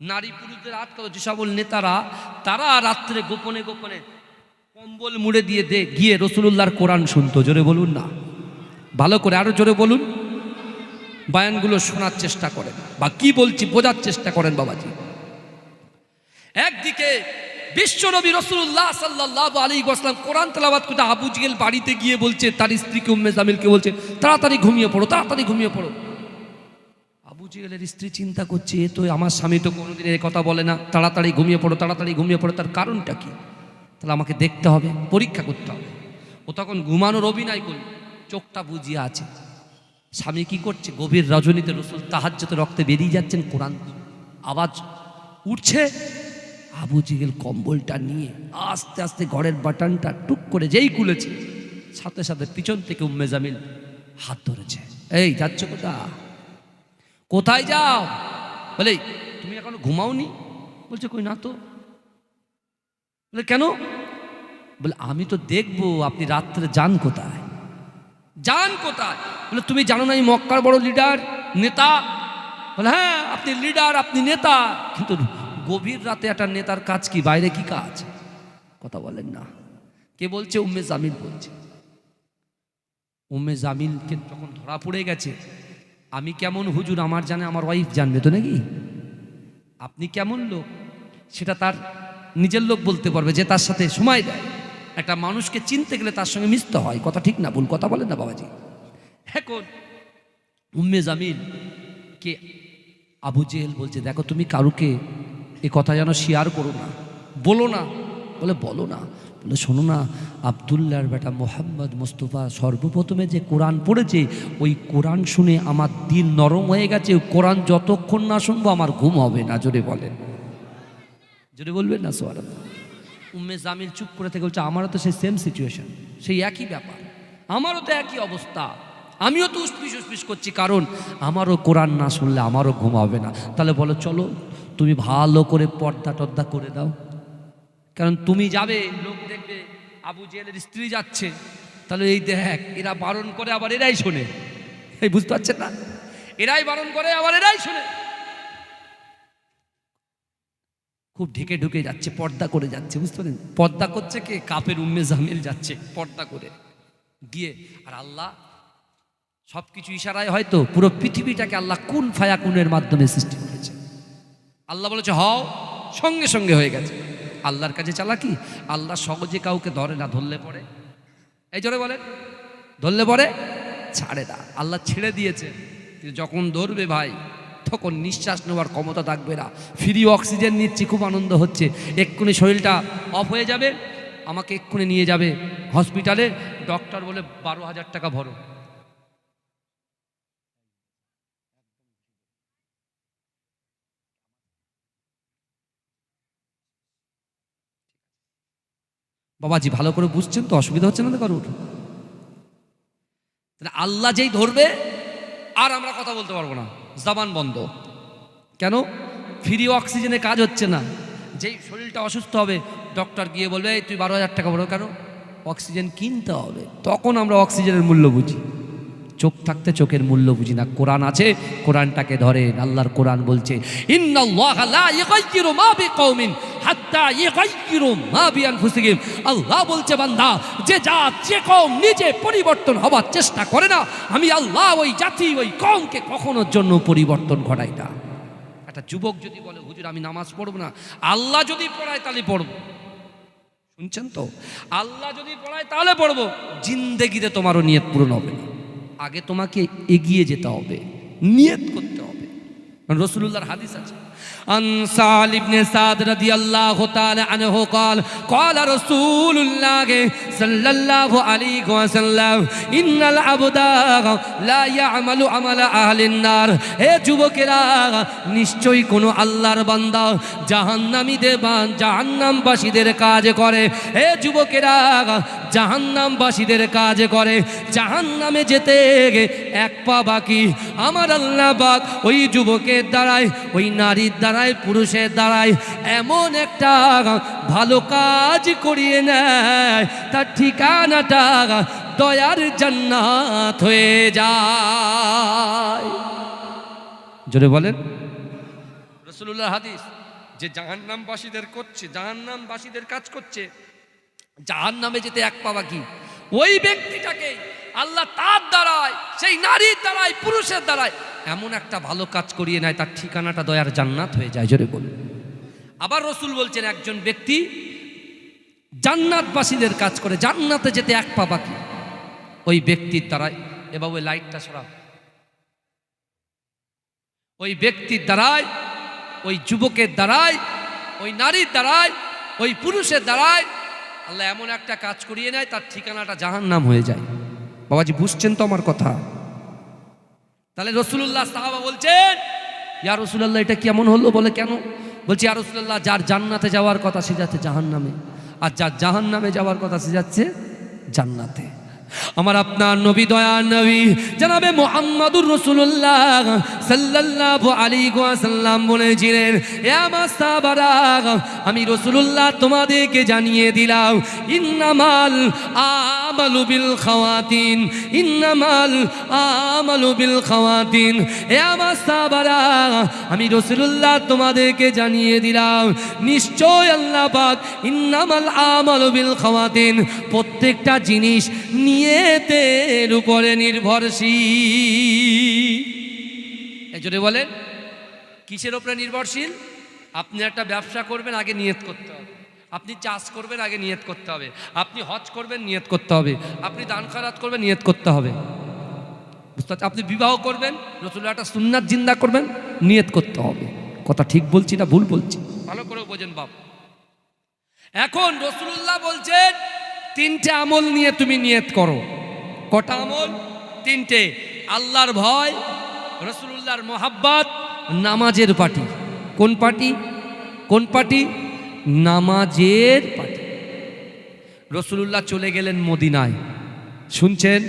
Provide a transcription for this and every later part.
নারী পুরুষদের আটকালো যে সকল নেতারা, তারা রাত্রে গোপনে গোপনে কম্বল মুড়ে দিয়ে দে, গিয়ে রসুলুল্লাহর কোরআন শুনতো। জোরে বলুন না। ভালো করে আরও জোরে বলুন। বায়ানগুলো শোনার চেষ্টা করেন। বা কি বলছি বোঝার চেষ্টা করেন বাবাজি। একদিকে বিশ্বনবী রসুল্লাহ সাল্লাহ আলী আসলাম কোরআন তালাবাদ করতে আবু জিগেল বাড়িতে গিয়ে বলছে, তার স্ত্রীকে উম্মে জামিলকে বলছে, তাড়াতাড়ি ঘুমিয়ে পড়ো, তাড়াতাড়ি ঘুমিয়ে পড়ো। আবু জিগেলের স্ত্রী চিন্তা করছে, এ তো আমার স্বামী তো কোনোদিন এ কথা বলে না। তাড়াতাড়ি ঘুমিয়ে পড়ো, তাড়াতাড়ি ঘুমিয়ে পড়ো। তার কারণটা কি? তাহলে আমাকে দেখতে হবে, পরীক্ষা করতে হবে। ও তখন ঘুমানোর অভিনয় করল। চোখটা বুঝিয়ে আছে। স্বামী কি করছে? গভীর রজনীতে রসুল তাহাজ্যতে রক্তে বেরিয়ে যাচ্ছেন কোরআন আওয়াজ উঠছে। আবু জিগেল কম্বলটা নিয়ে আস্তে আস্তে ঘরের বাটনটা টুক করে যেই খুলেছে, সাথে সাথে পিছন থেকে উম্মে জামিল হাত ধরেছে। এই, যাচ্ছ কোথা কোথায় যাও? বলে, তুমি এখনও ঘুমাওনি? বলছে, কই না তো। বলে, কেন? বলে, আমি তো দেখব আপনি রাত্রে যান কোথায়? যান কোথায়? বলে, তুমি জানো না এই মক্কার বড় লিডার নেতা? বলে হ্যাঁ আপনি লিডার আপনি নেতা। কিন্তু গভীর রাতে একটা নেতার কাজ কি? বাইরে কি কাজ? কথা বলেন না। কে বলছে? উম্মে জামিল বলছে। উম্মে জামিলকে যখন ধরা পড়ে গেছে আমি কেমন হুজুর? আমার জানে আমার ওয়াইফ জানবে তো নাকি? আপনি কেমন লোক? সেটা তার নিজের লোক বলতে পারবে যে তার সাথে সময় দেয়। একটা মানুষকে চিনতে গেলে তার সঙ্গে মিশতে হয়। কথা ঠিক না? ভুল কথা বলেন না বাবাজি। এখন উম্মে জামিল কে আবু জেহেল বলছে, দেখো তুমি কারুকে এ কথা যেন শেয়ার করো না। বলো না। বলে, বলো না। বলে, শোনো না, আবদুল্লাহর বেটা মোহাম্মদ মুস্তফা সর্বপ্রথমে যে কোরআন পড়েছে, ওই কোরআন শুনে আমার দিন নরম হয়ে গেছে কোরআন যতক্ষণ না শুনব আমার ঘুম হবে না। জোরে বলেন। জোরে বলবেন না সোয়ার উম্মে জামিল চুপ করে থেকে বলছে, আমারও তো সেই সেম সিচুয়েশন সেই একই ব্যাপার, আমারও তো একই অবস্থা, আমিও তো উসপিস উসপিস করছি, কারণ আমারও কোরআন না শুনলে আমারও ঘুম হবে না। তাহলে বলো, চলো, তুমি ভালো করে পর্দা টর্দা করে দাও। কারণ তুমি যাবে, লোক দেখবে, আবু জেলের স্ত্রী যাচ্ছে। তাহলে এই দেখ, এরা বারণ করে, আবার এরাই শোনে। এই বুঝতে পারছেন না? এরাই বারণ করে, আবার এরাই শোনে। খুব ঢেকে ঢুকে যাচ্ছে, পর্দা করে যাচ্ছে, বুঝতে পারেন পর্দা করছে কে? কাপের উম্মে জামিল যাচ্ছে, পর্দা করে। গিয়ে, আর আল্লাহ সব কিছু ইশারায় হয়তো পুরো পৃথিবীটাকে আল্লাহ কোন ফায়াকুনের মাধ্যমে সৃষ্টি করেছে। আল্লাহ বলেছে, হও, সঙ্গে সঙ্গে হয়ে গেছে। আল্লাহর কাছে চালাকি আল্লাহ সহজে কাউকে ধরে না, ধরলে পরে। এই জোরে বলেন। ধরলে পরে? ছাড়ে না। আল্লাহ ছেড়ে দিয়েছে। কিন্তু যখন ধরবে ভাই, তখন নিঃশ্বাস নেওয়ার ক্ষমতা থাকবে না। ফ্রি অক্সিজেন নিচ্ছি, খুব আনন্দ হচ্ছে। এক্ষুনি শরীরটা অফ হয়ে যাবে, আমাকে এক্ষুনি নিয়ে যাবে। হসপিটালে ডক্টর বলে বারো হাজার টাকা ভরো। বাবাজি, ভালো করে বুঝছেন তো? অসুবিধা হচ্ছে না তো কারোর? তাহলে আল্লাহ যেই ধরবে, আর আমরা কথা বলতে পারব না। জবান বন্ধ। কেন? ফ্রি অক্সিজেনে কাজ হচ্ছে না। যেই শরীরটা অসুস্থ হবে, ডক্টর গিয়ে বলবে, "এই, তুই বারো হাজার টাকা বলো কেন অক্সিজেন কিনতে হবে। তখন আমরা অক্সিজেনের মূল্য বুঝি। চোখ থাকতে চোখের মূল্য বুঝি না। কোরআন আছে, কোরআনটাকে ধরেন। আল্লাহর কোরআন বলছে হাত্তা ইগাইয়িরু মা বিআনফুসিহিম। আল্লাহ বলছে, বান্দা, যে জাত যে কওম নিজে পরিবর্তন হবার চেষ্টা করে না, আমি আল্লাহ ওই জাতি, ওই কওমকে কখনোর জন্য পরিবর্তন ঘটাই না। একটা যুবক যদি বলে, হুজুর, আমি নামাজ পড়ব না। আল্লাহ যদি পড়ায়, তাহলে পড়ব। শুনছেন তো? আল্লাহ যদি পড়ায়, তাহলে পড়ব। জিন্দেগিতে তোমারও নিয়ত পূরণ হবে না। আগে তোমাকে এগিয়ে যেতে হবে, নিয়ত করতে হবে। রসুল্লাহর হাদিস আছে عن سال بن سعد رضي الله تعالى عنه قال قال رسول الله صلى الله عليه وسلم إن العبد لا يعمل عمل أهل النار হে যুবকেরা নিশ্চয়ই কোনো আল্লাহর বান্দা জাহান্নামীদের জাহান্নামবাসীদের কাজ করে হে যুবকেরা জাহান্নামবাসীদের কাজ করে জাহান্নামে যেতে এক পা বাকি আমার আল্লাহ বাক ওই যুবকের দ্বারাই ওই নারীর দ্বারাই পুরুষের দ্বারাই এমন একটা ভালো কাজ করিয়ে নেয়। তার ঠিকানাটা দয়ার জান্নাত হয়ে যায়। জোরে বলেন। রসুল্লাহ হাদিস, যে জাহান্নামবাসীদের করছে, জাহান্নামবাসীদের কাজ করছে জাহান নামে যেতে এক পা কি? ওই ব্যক্তিটাকে আল্লাহ তার দ্বারায় সেই নারীর দ্বারায়, পুরুষের দ্বারায় এমন একটা ভালো কাজ করিয়ে নেয়, তার ঠিকানাটা দয়ার জান্নাত হয়ে যায়, জোরে বলুন। আবার রসুল বলছেন, একজন ব্যক্তি জান্নাতবাসীদের কাজ করে, জান্নাতে যেতে এক পা বাকি। ওই ব্যক্তির দ্বারায়, এবার ওই লাইটটা সরাও। ওই ব্যক্তির দ্বারায়, ওই যুবকের দ্বারায়, ওই নারীর দ্বারায়, ওই পুরুষের দ্বারায় আল্লাহ এমন একটা কাজ করিয়ে নেয়, তার ঠিকানাটা জাহান নাম হয়ে যায়। বাবাজি বুঝছেন তো আমার কথা? তাহলে রসুল্লাহ সাহাবা বলছেন, ইয়া রসুল্লাহ এটা কেমন হলো বলে কেন? বলছি, ইয়া রসুল্লাহ যার জান্নাতে যাওয়ার কথা সে যাচ্ছে জাহান নামে আর যার জাহান নামে যাওয়ার কথা সে যাচ্ছে জান্নাতে। আমার আপনার নবী দয়া নবী, জানাবে মোহাম্মদুর রসুল্লাহ সাল্লাল্লাহু আলাইহি ওয়াসাল্লাম বলেছিলেন, এ আমি রসুল্লাহ তোমাদেরকে জানিয়ে দিলাম, ইন্নামাল আমালু বিল খাওয়াতিন, ইন্নামাল আমালু বিল খাওয়াতিন। এ আমার সাহাবারা, আমি রসুল্লাহ তোমাদেরকে জানিয়ে দিলাম, নিশ্চয় আল্লাহ পাক ইন্নামাল আমালু বিল খাওয়াতিন, প্রত্যেকটা জিনিস নিয়েতের উপরে নির্ভরশীল। এই জন্য বলেন, কিসের উপরে নির্ভরশীল? আপনি একটা ব্যবসা করবেন, আগে নিয়ত করতে হবে। আপনি চাষ করবেন, আগে নিয়ত করতে হবে। আপনি হজ করবেন, নিয়ত করতে হবে। আপনি দান খারাত করবেন, নিয়ত করতে হবে। বুঝতে? আপনি বিবাহ করবেন রসুল্লাহ একটা সুন্নাত জিন্দা করবেন, নিয়ত করতে হবে। কথা ঠিক বলছি না ভুল বলছি? ভালো করে বোঝেন বাপ। এখন রসুল্লাহ বলছেন, তিনটে আমল নিয়ে তুমি নিয়ত করো। কটা আমল? তিনটে। আল্লাহর ভয় রসুল্লাহর মোহাব্বত, নামাজের পার্টি। কোন পার্টি? কোন পার্টি? নামাজের পার্টি রসুল্লাহ চলে গেলেন মদিনায়। শুনছেন?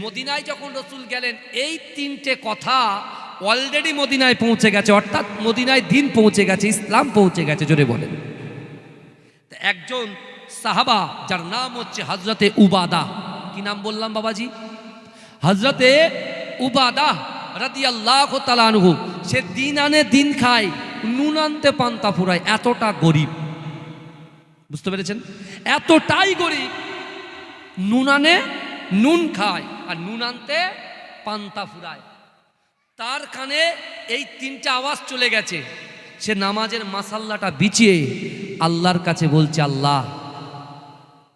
মদিনায় যখন রসুল গেলেন, এই তিনটে কথা অলরেডি মদিনায় পৌঁছে গেছে, অর্থাৎ মদিনায় দিন পৌঁছে গেছে, ইসলাম পৌঁছে গেছে, জোরে বলেন। একজন সাহাবা, যার নাম হচ্ছে হজরতে উবাদা। কি নাম বললাম বাবাজি? হজরতে উবাদা রাদি আল্লাহ সে দিন আনে দিন খায়, নুন আনতে পান্তা ফুরায়, এতটা গরিব। বুঝতে পেরেছেন? এতটাই গরিব নুন আনে নুন খায় আর নুন আনতে পান্তা ফুরায়। তার কানে এই তিনটা আওয়াজ চলে গেছে। সে নামাজের মাসাল্লাটা বিছিয়ে আল্লাহর কাছে বলছে, আল্লাহ,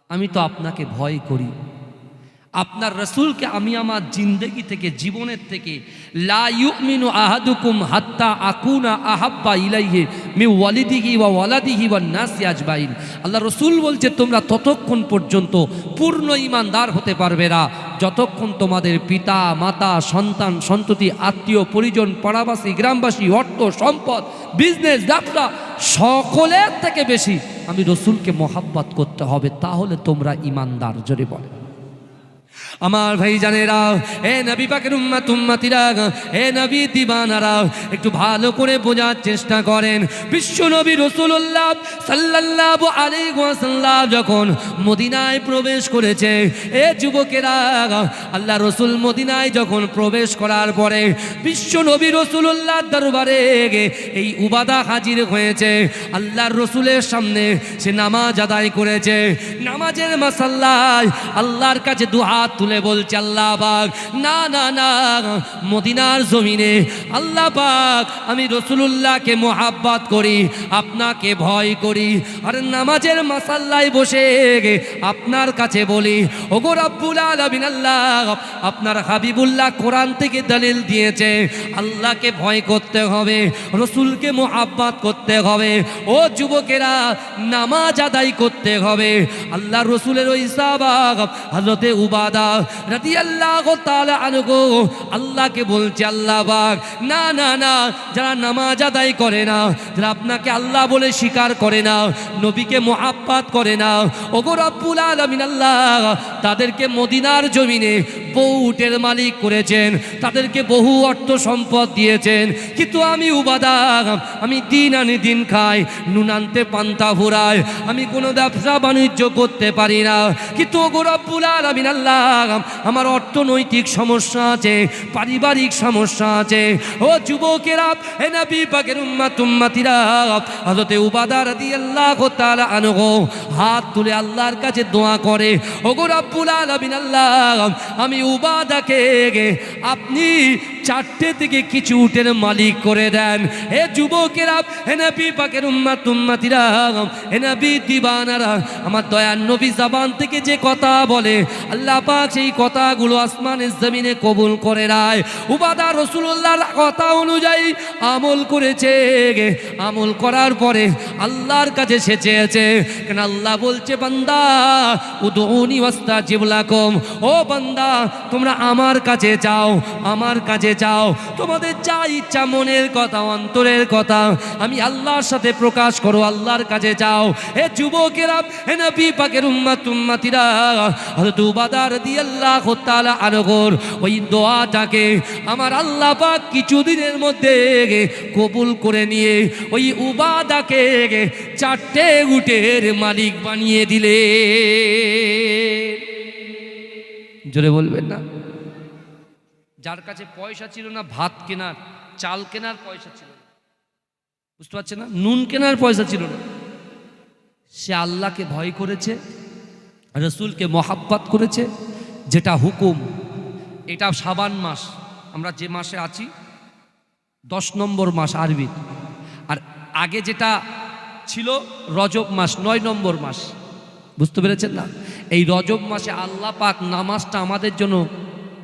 আমি তো আপনাকে ভয় করি। আপনার রসুলকে আমি আমার জিন্দগি থেকে, জীবনের থেকে, লা ইউমিনু আহাদুকুম হাত্তা আকুনা আহাব্বা ইলাইহে মি ওয়ালিদিহি ওয়া ওয়ালাদিহি ওয়া নাসি আজমাইন। আল্লাহ রসুল বলছে, তোমরা ততক্ষণ পর্যন্ত পূর্ণ ইমানদার হতে পারবে না। যতক্ষণ তোমাদের পিতা, মাতা, সন্তান, সন্ততি, আত্মীয়, পরিজন, পাড়াবাসী, গ্রামবাসী, অর্থ, সম্পদ, বিজনেস ব্যবসা সকলের থেকে বেশি আমি রসুলকে মহাব্বত করতে হবে। তাহলে তোমরা ইমানদার জোরে বলে আমার ভাই জানেরা এ নবী পাকের উম্মাত, উম্মাতিরা এ নবী দিবানারা, একটু ভালো করে বোঝার চেষ্টা করেন। বিশ্ব নবী রসুল্লাহ সাল্লাল্লাহু আলাইহি ওয়াসাল্লাম যখন মদিনায় প্রবেশ করেছে, এ যুবকেরা, আল্লাহ রসুল মদিনায় যখন প্রবেশ করার পরে বিশ্ব নবী রসুল্লাহ দরবারে এই উবাদা হাজির হয়েছে। আল্লাহর রসুলের সামনে সে নামাজ আদায় করেছে। নামাজের মাসাল্লায় আল্লাহর কাছে দু হাত তুলে বলছে আল্লাহ পাক, না না না, মদিনার জমিনে আল্লাহ পাক আমি রসুলুল্লাহকে মোহাব্বাত করি, আপনাকে ভয় করি, আর নামাজের মাসাল্লায় বসে আপনার কাছে বলি, ওগো রাব্বুল আলামিন আল্লাহ, আপনার হাবিবুল্লাহ কোরআন থেকে দলিল দিয়েছে, আল্লাহকে ভয় করতে হবে, রসুলকে মোহাব্বত করতে হবে, ও যুবকেরা, নামাজ আদায় করতে হবে, আল্লাহ রসুলের ওই সাবাক হজরতে উবাদা আল্লাহ আল্লাহকে বলছে, আল্লাহ বাক না না না, যারা নামাজ আদায় করে না, যারা আপনাকে আল্লাহ বলে স্বীকার করে না, নবীকে মোহাব্বাত করে না, ওগো রব্বুল আলমিন আল্লাহ, তাদেরকে মদিনার জমিনে বহু উটের মালিক করেছেন, তাদেরকে বহু অর্থ সম্পদ দিয়েছেন। কিন্তু আমি উবাদা আমি দিন আনি দিন খাই, নুন আনতে পান্তা ভুরাই আমি কোনো ব্যবসা বাণিজ্য করতে পারি না। কিন্তু গোরব্বুল আলমিন আল্লাহ, আমার অর্থনৈতিক সমস্যা আছে, পারিবারিক সমস্যা আছে। ও যুবকেরা, হে নবী পাকের উম্মাত উম্মাতিরা, হযরতে উবাদা রাদিয়াল্লাহু তাআলা আনহু, হাত তুলে আল্লাহর কাছে দোয়া করে ও গো রব্বুল আলামিন আল্লাহ, আমি উবাদাকে আপনি চারটে থেকে কিছু উটের মালিক করে দেন। হে যুবকেরা, হে নবী পাকের উম্মাত, উম্মাতিরা, হে নবী দিবানারা, আমার দয়ার নবী জাবান থেকে যে কথা বলে, আল্লাহ পাক সেই কথাগুলো আসমানের জমিনে কবুল করে রায় উবাদা রসুল্লাহর কথা অনুযায়ী আমল করেছে। আমল করার পরে আল্লাহর কাছে সে চেয়েছে, কেন আল্লাহ বলছে, বান্দা উদৌনি ওয়াস্তা জিবলাকম ও বান্দা, তোমরা আমার কাছে যাও, আমার কাছে যাও তোমাদের যা ইচ্ছা, মনের কথা, অন্তরের কথা, আমি আল্লাহর সাথে প্রকাশ করো, আল্লাহর কাছে যাও হে যুবকেরা, হে নবী পাকের উম্মাত, উম্মাতিরা, হযরত উবাদা রাদিয়াল্লাহু তাআলা আনহর ওই দোয়াটাকে আমার আল্লাহ পাক কিছুদিনের মধ্যে কবুল করে নিয়ে ওই উবাদাকে চারটে উটের মালিক বানিয়ে দিলে জোরে বলবেন না? যার কাছে পয়সা ছিল না, ভাত কেনার, চাল কেনার পয়সা ছিল না। বুঝতে পারছে না? নুন কেনার পয়সা ছিল না। সে আল্লাহকে ভয় করেছে, রসুলকে মহাব্বাত করেছে, যেটা হুকুম, এটা সাবান মাস। আমরা যে মাসে আছি, দশ নম্বর মাস আরবি। আর আগে যেটা ছিল রজব মাস, নয় নম্বর মাস। বুঝতে পেরেছেন না? এই রজব মাসে আল্লাহ পাক নামাজটা আমাদের জন্য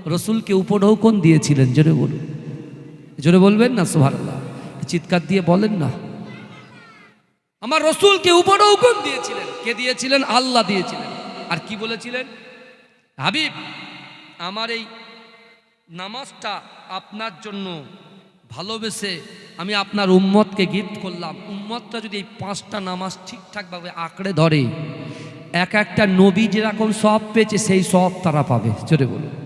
রসুলকে উপঢৌকন দিয়েছিলেন, জোরে বলুন। জোরে বলবেন না সোহার আল্লাহ চিৎকার দিয়ে বলেন না। আমার রসুলকে উপঢৌকন দিয়েছিলেন। কে দিয়েছিলেন? আল্লাহ দিয়েছিলেন। আর কি বলেছিলেন? হাবিব, আমার এই নামাজটা আপনার জন্য ভালোবেসে আমি আপনার উম্মতকে গিফট করলাম। উম্মতটা যদি এই পাঁচটা নামাজ ঠিকঠাকভাবে আঁকড়ে ধরে, এক একটা নবী যেরকম সব পেয়েছে, সেই সব তারা পাবে। চলে বলুন।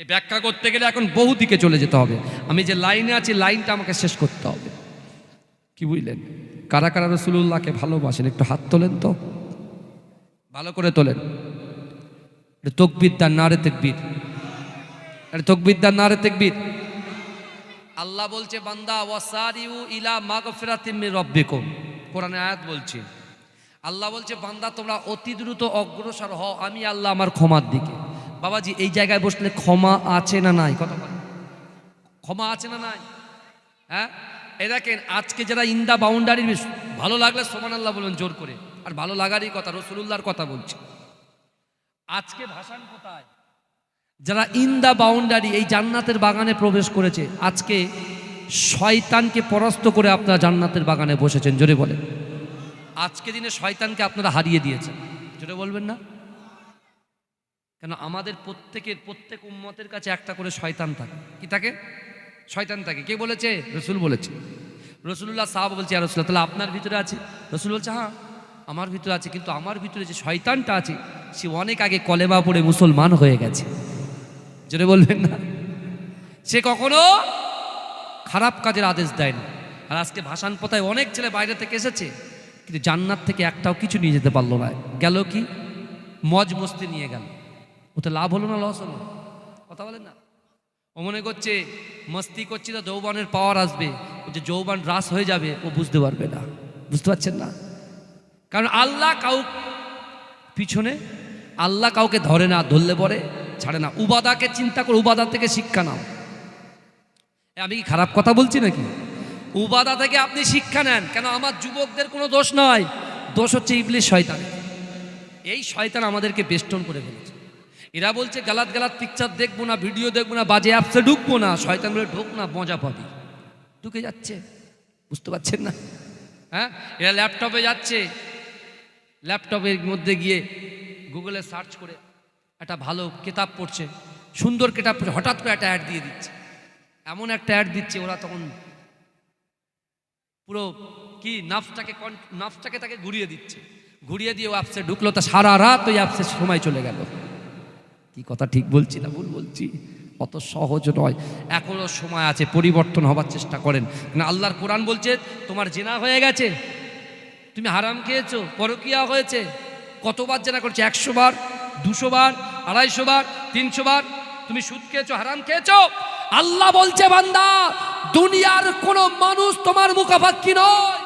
এ ব্যাখ্যা করতে গেলে এখন বহু দিকে চলে যেতে হবে। আমি যে লাইনে আছি, লাইনটা আমাকে শেষ করতে হবে। কি বুঝলেন? কারা কারা রসুল্লাহকে ভালোবাসেন? একটু হাত তোলেন তো। ভালো করে তোলেন। এটা তকবিদ্যার নারে তেকবির। এটা তকবিদ্যার নারে তেকবির। আল্লাহ বলছে, বান্দা, ওয়াসারিউ ইলা মাগফিরাতিম রব্বিকুম। কোরআনে আয়াত বলছে, আল্লাহ বলছে, বান্দা, তোমরা অতি দ্রুত অগ্রসর হও। আমি আল্লাহ আমার ক্ষমার দিকে। বাবাজি, এই জায়গায় বসলে ক্ষমা আছে না নাই? কথা ক্ষমা আছে না নাই? হ্যাঁ? এ দেখেন, আজকে যারা ইন্দা বাউন্ডারির ভালো লাগলে সোমান আল্লাহ বলবেন জোর করে। আর ভালো লাগারই কথা, রসুলুল্লাহর কথা বলছে। আজকে ভাষান কোথায়? যারা ইন দা বাউন্ডারি এই জান্নাতের বাগানে প্রবেশ করেছে, আজকে শয়তানকে পরাস্ত করে আপনারা জান্নাতের বাগানে বসেছেন, জোরে বলেন। আজকে দিনে শয়তানকে আপনারা হারিয়ে দিয়েছেন। জোরে বলবেন না? কেন আমাদের প্রত্যেকের, প্রত্যেক উম্মতের কাছে একটা করে শয়তান থাকে। কি থাকে? শয়তান থাকে। কে বলেছে? রসুল বলেছে। রসুল্লাহ সাহাব বলছে আর রসুল্লাহ তাহলে আপনার ভিতরে আছে? রসুল বলছে হ্যাঁ আমার ভিতরে আছে, কিন্তু আমার ভিতরে যে শয়তানটা আছে, সে অনেক আগে কলেমা পড়ে মুসলমান হয়ে গেছে। যেটা বলবেন না? সে কখনো খারাপ কাজের আদেশ দেয় না। আর আজকে ভাষান পথায় অনেক ছেলে বাইরে থেকে এসেছে, কিন্তু জান্নাত থেকে একটাও কিছু নিয়ে যেতে পারল না। গেল কি? মজ মস্তি নিয়ে গেল। ওতে লাভ হলো না লস হলো? কথা বলেন না। ও মনে করছে, মস্তি করছি তো যৌবনের পাওয়ার আসবে। ও যে যৌবন হ্রাস হয়ে যাবে, ও বুঝতে পারবে না। বুঝতে পারছেন না? কারণ আল্লাহ কাউ পিছনে, আল্লাহ কাউকে ধরে না, ধরলে পরে ছাড়ে না। উবাদাকে চিন্তা করে উবাদা থেকে শিক্ষা নাও। আমি কি খারাপ কথা বলছি নাকি? উবাদা থেকে আপনি শিক্ষা নেন। কেন আমার যুবকদের কোনো দোষ নয়? দোষ হচ্ছে ইবলিশ শয়তান। এই শয়তান আমাদেরকে বেষ্টন করে ফেলেছে। এরা বলছে, গালাত গালাত পিকচার দেখব না ভিডিও দেখব না, বাজে অ্যাপসে ঢুকবো না, শয়তান বলে ঢুক না, মজা পাবি। ঢুকে যাচ্ছে। বুঝতে পারছেন না? হ্যাঁ? এরা ল্যাপটপে যাচ্ছে। ল্যাপটপের মধ্যে গিয়ে গুগলে সার্চ করে একটা ভালো কেতাব পড়ছে, সুন্দর কেতাব পড়ছে, হঠাৎ করে একটা অ্যাড দিয়ে দিচ্ছে। এমন একটা অ্যাড দিচ্ছে, ওরা তখন পুরো কি নাফসটাকে কন- নাফসটাকে তাকে ঘুরিয়ে দিচ্ছে। ঘুরিয়ে দিয়ে ও অ্যাপসে ঢুকলো, তা সারা রাত ওই অ্যাপসে সময় চলে গেল। কি কথা ঠিক বলছি না ভুল বলছি? অত সহজ নয়। এখনও সময় আছে, পরিবর্তন হবার চেষ্টা করেন। না, আল্লাহর কোরআন বলছে, তোমার জেনা হয়ে গেছে। তুমি হারাম খেয়েছো, পরকিয়া হয়েছে। কতবার জেনা করছ? একশো বার, দুশো বার, আড়াইশো বার, তিনশো বার। তুমি সুদ খেয়েছো, হারাম খেয়েছো? আল্লাহ বলছে, বান্দা, দুনিয়ার কোনো মানুষ তোমার মুখাপাক্ষি নয়।